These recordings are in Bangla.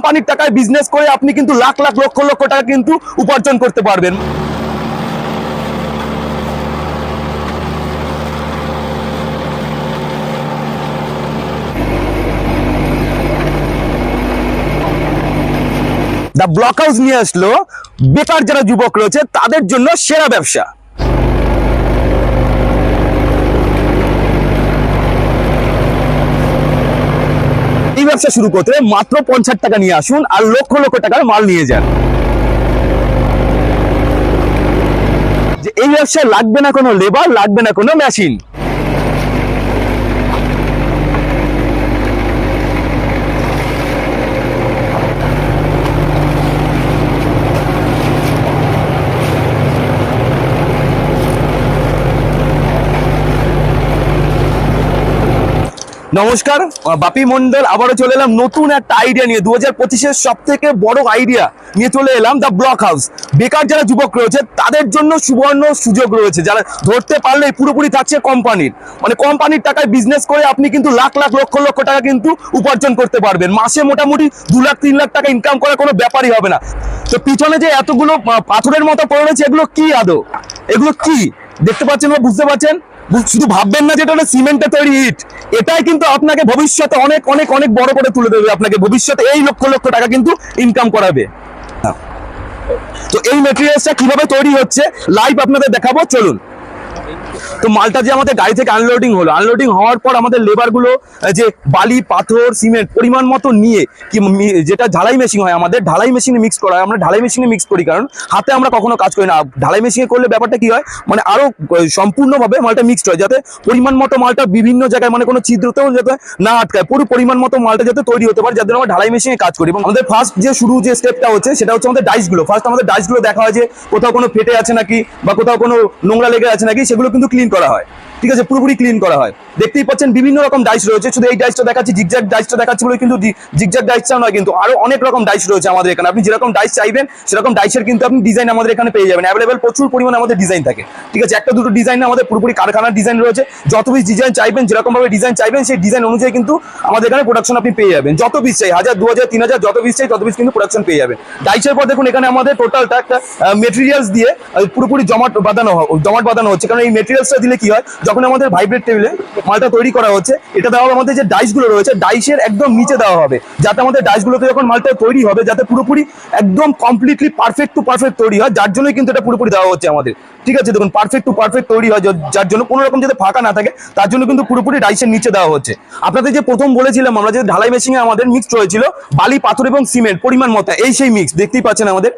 কোম্পানির টাকায় বিজনেস করে আপনি কিন্তু লাখ লাখ, লক্ষ লক্ষ টাকা কিন্তু উপার্জন করতে পারবেন। দা ব্লক হাউস নিয়ে আসলো, বেকার যারা যুবক রয়েছে, তাদের জন্য সেরা ব্যবসা। ব্যবসা শুরু করতে মাত্র পঞ্চাশ টাকা নিয়ে আসুন আর লক্ষ লক্ষ টাকার মাল নিয়ে যান। যে এই ব্যবসায় লাগবে না কোনো লেবার লাগবে না কোনো মেশিন নমস্কার বাপি মন্ডল আবারও চলে এলাম নতুন একটা আইডিয়া নিয়ে। দু হাজার পঁচিশের সব থেকে বড় আইডিয়া নিয়ে চলে এলাম দ্য ব্লক হাউস বেকার যারা যুবক রয়েছে, তাদের জন্য সুবর্ণ সুযোগ রয়েছে। যারা ধরতে পারলে পুরোপুরি থাকছে কোম্পানির। মানে কোম্পানির টাকায় বিজনেস করে আপনি কিন্তু লাখ লাখ, লক্ষ লক্ষ টাকা কিন্তু উপার্জন করতে পারবেন। মাসে মোটামুটি দু লাখ, তিন লাখ টাকা ইনকাম করার কোনো ব্যাপারই হবে না। তো পিছনে যে এতগুলো পাথরের মতো পড়ে রয়েছে, এগুলো কি আদৌ? এগুলো কি? দেখতে পাচ্ছেন বা বুঝতে পারছেন? শুধু ভাববেন না যেটা হলো সিমেন্টে তৈরি ইট। এটাই কিন্তু আপনাকে ভবিষ্যতে অনেক অনেক অনেক বড় করে তুলে দেবে আপনাকে। ভবিষ্যতে এই লক্ষ লক্ষ টাকা কিন্তু ইনকাম করাবে। তো এই মেটেরিয়ালসটা কীভাবে তৈরি হচ্ছে লাইভ আপনাদের দেখাবো। চলুন। তো মালটা যে আমাদের গাড়ি থেকে আনলোডিং হলো আনলোডিং হওয়ার পর আমাদের লেবারগুলো যে বালি, পাথর সিমেন্ট পরিমাণ মতো নিয়ে, কি যেটা ঢালাই মেশিন হয় আমাদের, ঢালাই মেশিনে মিক্স করা হয়, আমরা ঢালাই মেশিনে মিক্স করি, কারণ হাতে আমরা কখনো কাজ করি না। ঢালাই মেশিনে করলে ব্যাপারটা কি হয় মানে আরও সম্পূর্ণভাবে মালটা মিক্সড হয়, যাতে পরিমাণ মতো মালটা বিভিন্ন জায়গায় মানে কোনো ছিদ্রতেও যাতে না আটকায়, পুরো পরিমাণ মতো মালটা যাতে তৈরি হতে পারে যাতে আমরা ঢালাই মেশিনে কাজ করি। এবং আমাদের ফার্স্ট যে শুরু যে স্টেপটা হচ্ছে, সেটা হচ্ছে আমাদের ডাইসগুলো। ফার্স্ট আমাদের ডাইসগুলো দেখা হয় যে কোথাও কোনো ফেটে আছে নাকি, বা কোথাও কোনো নোংরা লেগে আছে নাকি, সেগুলো কিন্তু ক্লিন করা হয়। ঠিক আছে, পুরোপুরি ক্লিন করা হয়। দেখতেই পাচ্ছেন বিভিন্ন রকম ডাইস রয়েছে। শুধু এই ডাইসটা দেখাচ্ছি জিগজ্যাগ ডাইসটা দেখাচ্ছি বলে কিন্তু জিগজ্যাগ ডাইসটা নয় কিন্তু আরও অনেক রকম ডাইস রয়েছে আমাদের এখানে। আপনি যেরকম ডাইস চাইবেন, সেরকম ডাইসের কিন্তু আপনি ডিজাইন আমাদের এখানে পেয়ে যাবেন। অ্যাভেলেবেল প্রচুর পরিমাণে আমাদের ডিজাইন থাকে। ঠিক আছে, একটা দুটো ডিজাইন আমাদের পুরোপুরি কারখানার ডিজাইন রয়েছে। যত পিস ডিজাইন চাইবেন, যেরকমভাবে ডিজাইন চাইবেন, সেই ডিজাইন অনুযায়ী কিন্তু আমাদের এখানে প্রোডাকশন আপনি পেয়ে যাবেন। যত পিস চাই, হাজার, দু হাজার, তিন হাজার, যত পিস চাই, তত পিস কিন্তু প্রোডাকশন পেয়ে যাবেন। ডাইসের পর দেখুন, এখানে আমাদের টোটালটা একটা মেটেরিয়ালস দিয়ে পুরোপুরি জমাট বাঁধানো জমাট বাঁধানো হচ্ছে। কারণ এই মেটেরিয়ালসটা দিলে কি হয়? যখন আমাদের ভাইব্রেট টেবিলে মালটা তৈরি করা হচ্ছে, এটা দেওয়া আমাদের যে ডাইসগুলো রয়েছে ডাইসের একদম নিচে দেওয়া হবে। যাতে আমাদের ডাইস গুলোতে যখন মালটা তৈরি হবে, যাতে পুরোপুরি একদম কমপ্লিটলি পারফেক্ট টু পারফেক্ট তৈরি হয়, যার জন্যই কিন্তু এটা পুরোপুরি দেওয়া হচ্ছে আমাদের। ঠিক আছে? দেখুন পারফেক্ট টু পারফেক্ট তৈরি হয় যার জন্য কোনো রকম যাতে ফাঁকা না থাকে, তার জন্য কিন্তু পুরোপুরি ডাইসের নিচে দেওয়া হচ্ছে। আপনাদের যে প্রথম বলেছিলাম আমরা, যে ঢালাই মেশিনে আমাদের মিক্সড হয়েছিল বালি, পাথর এবং সিমেন্ট পরিমাণ মতো, এই সেই মিক্স দেখতেই পাচ্ছেন আমাদের।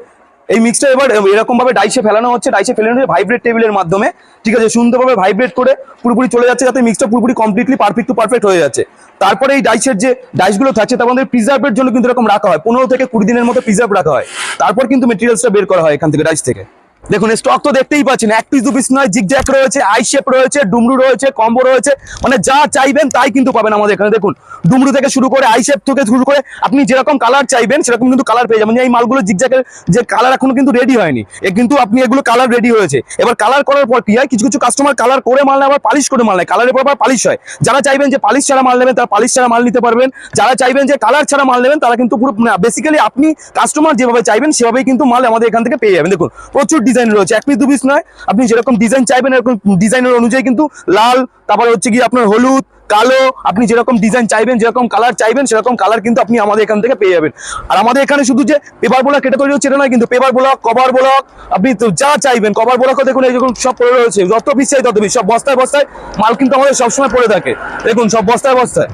এই মিক্সটা এবার এরকম ভাবে ডাইসে ফেলানো হচ্ছে ডাইসে ফেলানো হচ্ছে ভাইব্রেট টেবিলের মাধ্যমে, ঠিক আছে সুন্দরভাবে ভাইব্রেট করে পুরোপুরি চলে যাচ্ছে যাতে মিক্সটা পুরোপুরি কমপ্লিটলি পারফেক্ট টু পারফেক্ট হয়ে যাচ্ছে। তারপরে এই ডাইসের যে ডাইসগুলো থাকছে, তার আমাদের প্রিজার্ভের জন্য কিন্তু এরকম রাখা হয়। পনেরো থেকে কুড়ি দিনের মতো প্রিজার্ভ রাখা হয়। তারপর কিন্তু মেটেরিয়ালসটা বের করা হয় এখান থেকে ডাইস থেকে। দেখুন স্টক তো দেখতেই পাচ্ছেন, এক পিস দু পিস নয় জিগজ্যাক রয়েছে আই শেপ রয়েছে, ডুমরু রয়েছে কম্বো রয়েছে মানে যা চাইবেন তাই কিন্তু পাবেন আমাদের এখানে। দেখুন, ডুমরু থেকে শুরু করে আই শেপ থেকে শুরু করে আপনি যেরকম কালার চাইবেন, সেরকম কিন্তু কালার পেয়ে যাবেন। এই মালগুলো জিগজ্যাকের যে কালার এখনও কিন্তু রেডি হয়নি। এ কিন্তু আপনি এগুলো কালার রেডি হয়েছে। এবার কালার করার পর কি হয়? কিছু কিছু কাস্টমার কালার করে মাল নেয়, আবার পালিশ করে মাল নেয়। কালারের পর আবার পালিশ হয়। যারা চাইবেন যে পালিশ ছাড়া মাল নেবেন, তারা পালিশ ছাড়া মাল নিতে পারবেন। যারা চাইবেন যে কালার ছাড়া মাল নেবেন, তারা কিন্তু পুরো বেসিক্যালি আপনি কাস্টমার যেভাবে চাইবেন, সেভাবেই কিন্তু মাল আমাদের এখান থেকে পেয়ে যাবেন। দেখুন, প্রচুর ডিজাইন রয়েছে। এক পিস দু পিস নয়। আপনি যেরকম ডিজাইন চাইবেন, এরকম ডিজাইনের অনুযায়ী কিন্তু লাল, তারপরে হচ্ছে কি আপনার হলুদ, কালো, আপনি যেরকম ডিজাইন চাইবেন, যেরকম কালার চাইবেন, সেরকম কালার কিন্তু আপনি আমাদের এখান থেকে পেয়ে যাবেন। আর আমাদের এখানে শুধু যে পেপার ব্লক কেটে তৈরি হচ্ছে, এটা নয়, কিন্তু পেপার ব্লক কভার ব্লক আপনি যা চাইবেন কভার ব্লকও দেখুন, এই দেখুন, সব পড়ে রয়েছে। যত পিস চাই তত পিস সব বস্তায় বস্তায় মাল কিন্তু আমাদের সবসময় পড়ে থাকে। দেখুন, সব বস্তায় বস্তায়।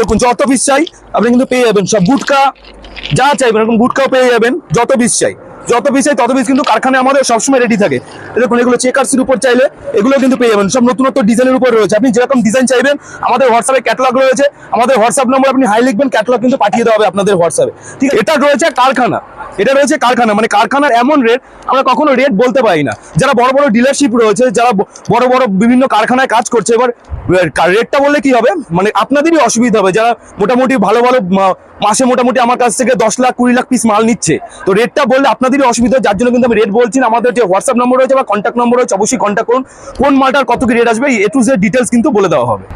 দেখুন, যত পিস চাই, আপনি কিন্তু পেয়ে যাবেন। সব গুটকা, যা চাইবেন, এরকম গুটকাও পেয়ে যাবেন, যত পিস চাই। যত পিস চাই তত পিস কিন্তু কারখানায় আমাদের সবসময় রেডি থাকে। দেখুন, এগুলো চেকার্সের উপর চাইলে এগুলো কিন্তু পেয়ে যাবেন। সব নতুনত্ব ডিজাইনের উপর রয়েছে। আপনি যেরকম ডিজাইন চাইবেন, আমাদের হোয়াটসঅ্যাপে ক্যাটালগ রয়েছে। আমাদের হোয়াটসঅ্যাপ নম্বর আপনি হাই লিখবেন ক্যাটালগ কিন্তু পাঠিয়ে দেওয়া হবে আপনাদের হোয়াটসঅ্যাপে ঠিক এটা রয়েছে কারখানা। এটা রয়েছে কারখানা। মানে কারখানার এমন রেট আমরা কখনো রেট বলতে পারি না। যারা বড় বড় ডিলারশিপ রয়েছে, যারা বড় বড় বিভিন্ন কারখানায় কাজ করছে, এবার রেটটা বললে কি হবে? মানে আপনাদেরই অসুবিধা হবে। যারা মোটামুটি ভালো ভালো মাসে মোটামুটি আমার কাছ থেকে দশ লাখ, কুড়ি লাখ পিস মাল নিচ্ছে। তো রেটটা বললে আপনাদেরই অসুবিধা যার জন্য কিন্তু আমি রেট বলছি আমাদের যে হোয়াটসঅ্যাপ নম্বর রয়েছে বা কন্ট্যাক্ট নম্বর রয়েছে, অবশ্যই কন্ট্যাক্ট করুন। কোন মালটার কত কি রেট আসবে এ টু জেড ডিটেলস কিন্তু বলে দেওয়া হবে।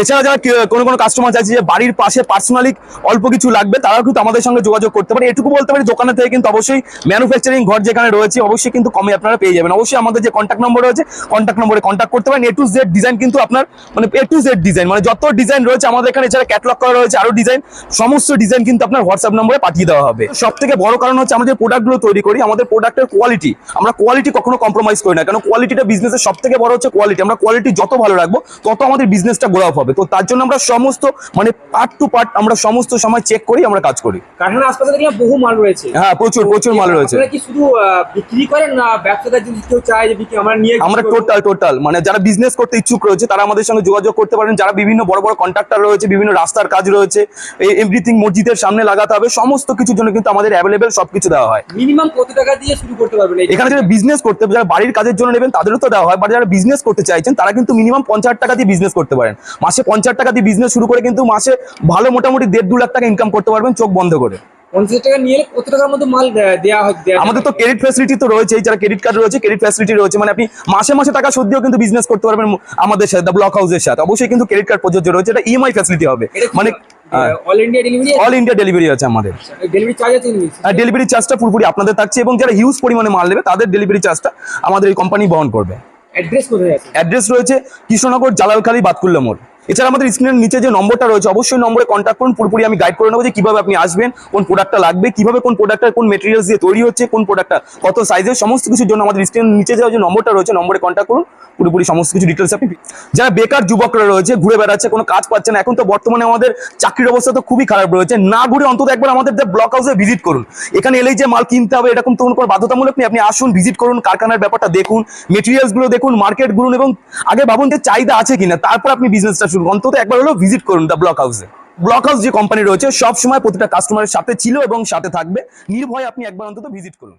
এছাড়া যারা কোনো কোনো কাস্টমার চাইছে যে বাড়ির পাশে পার্সোনালি অল্প কিছু লাগবে, তারাও কিন্তু আমাদের সঙ্গে যোগাযোগ করতে পারে। এটুকু বলতে পারি দোকানে থেকে কিন্তু অবশ্যই ম্যানুফ্যাকচারিং ঘর যেখানে রয়েছে, অবশ্যই কিন্তু কমে আপনারা পেয়ে যাবেন। অবশ্যই আমাদের যে কন্ট্যাক্ট নম্বর রয়েছে কন্ট্যাক্ট নম্বরে কন্ট্যাক্ট করতে পারেন। এ টু জেড ডিজাইন কিন্তু আপনার মানে এ টু জেড ডিজাইন মানে যত ডিজাইন রয়েছে আমাদের এখানে, এছাড়া ক্যাটলগ করা রয়েছে আরও ডিজাইন সমস্ত ডিজাইন কিন্তু আপনার হোয়াটসঅ্যাপ নম্বরে পাঠিয়ে দেওয়া হবে। সব থেকে বড় কারণ হচ্ছে আমরা যে প্রোডাক্টগুলো তৈরি করি, আমাদের প্রোডাক্টের কোয়ালিটি আমরা কোয়ালিটি কখনো কম্প্রোমাইজ করি না। কারণ কোয়ালিটিটা বিজনেসের সব থেকে বড় হচ্ছে কোয়ালিটি আমরা কোয়ালিটি যত ভালো রাখব, তত আমাদের বিজনেসটা গ্রো আপ হবে। তো তার জন্য আমরা সমস্ত মানে পার্ট টু পার্ট আমরা সমস্ত সময় চেক করি আমরা কাজ করি। কারখানার আশপাশে দেখলাম বহু মাল রয়েছে। হ্যাঁ প্রচুর প্রচুর মাল রয়েছে। কি শুধু বিক্রি করেন না ব্যবসাদার যদি কেউ চায় যে বিক্রি আমরা নিয়ে আমরা টোটাল টোটাল মানে যারা বিজনেস করতে ইচ্ছুক রয়েছে তারা আমাদের সঙ্গে যোগাযোগ করতে পারেন। যারা বিভিন্ন বড় বড় কন্ট্রাক্টর রয়েছে বিভিন্ন রাস্তার কাজ রয়েছে এভরিথিং মসজিদের সামনে লাগাতে হবে সমস্ত কিছুর জন্য কিন্তু আমাদের অ্যাভেলেবেল সবকিছু দেওয়া হয়। মিনিমাম কত টাকা দিয়ে শুরু করতে পারবেন এখানে যারা বিজনেস করতে যারা বাড়ির কাজের জন্য নেবেন তাদেরও তো দেওয়া হয় বাট যারা বিজনেস করতে চাইছেন তারা কিন্তু মিনিমাম পঞ্চাশ টাকা দিয়ে বিজনেস করতে পারেন। মাসে পঞ্চাশ টাকা দিয়ে বিজনেস শুরু করে কিন্তু মাসে ভালো মোটামুটি দেড় দু লাখ টাকা ইনকাম করতে পারবেন চোখ বন্ধ করে। পঞ্চাশ টাকা নিয়ে কত টাকার মধ্যে মাল দেওয়া হয় আমাদের তো ক্রেডিট ফ্যাসিলিটি তো রয়েছে যারা ক্রেডিট কার্ড রয়েছে ক্রেডিট ফ্যাসিলিটি রয়েছে। মানে আপনি মাসে মাসে টাকা সুদ দিয়েও কিন্তু বিজনেস করতে পারবেন আমাদের সাথে ব্লক হাউসের সাথে। অবশ্যই কিন্তু ক্রেডিট কার্ড প্রযোজ্য রয়েছে এটা ইএমআই ফ্যাসিলিটি হবে। মানে all India delivery all India delivery আছে আমাদের। ডেলিভারি চার্জ আছে ডেলিভারি চার্জটা পুরোপুরি আপনাদের থাকছে এবং যারা হিউজ পরিমাণে মাল নেবে তাদের ডেলিভারি চার্জটা আমাদের এই কোম্পানি বহন করবে। অ্যাড্রেস রয়েছে কৃষ্ণনগর জালালখালী বাতকুল্লা মোড়। এছাড়া আমাদের স্ক্রিনের নিচে যে নম্বরটা রয়েছে, অবশ্যই নম্বরে কন্ট্যাক্ট করুন। পুরোপুরি আমি গাইড করে নেব যে কীভাবে আপনি আসবেন, কোন প্রোডাক্টটা লাগবে, কীভাবে কোন প্রোডাক্টটা কোন মেটেরিয়ালস দিয়ে তৈরি হচ্ছে, কোন প্রোডাক্টটা কত সাইজের সমস্ত কিছুর জন্য আমাদের স্ক্রিনের নিচে যে যে নম্বরটা রয়েছে, নম্বরে কন্ট্যাক্ট করুন। পুরোপুরি সমস্ত কিছু ডিটেলস আপনি যারা বেকার যুবকরা রয়েছে, ঘুরে বেড়াচ্ছে, কোনো কাজ পাচ্ছে না, এখন তো বর্তমানে আমাদের চাকরির অবস্থা তো খুবই খারাপ রয়েছে, না ঘুরে অন্তত একবার আমাদের ব্লক হাউসে ভিজিট করুন। এখানে এলেই যে মাল কিনতে হবে, এরকম তো কোনো বাধ্যতামূলক নেই, আপনি আসুন ভিজিট করুন, কারখানার ব্যাপারটা দেখুন মেটেরিয়ালসগুলো দেখুন মার্কেটগুলো এবং আগে ভাবুন যে চাহিদা আছে কিনা, তারপর আপনি বিজনেসটা করুন। অন্তত একবার হলেও ভিজিট করুন দ্য ব্লক হাউসে ব্লক হাউস যে কোম্পানি রয়েছে সব সময় প্রতিটা কাস্টমারের সাথে ছিল এবং সাথে থাকবে। নির্ভয় আপনি একবার অন্তত ভিজিট করুন।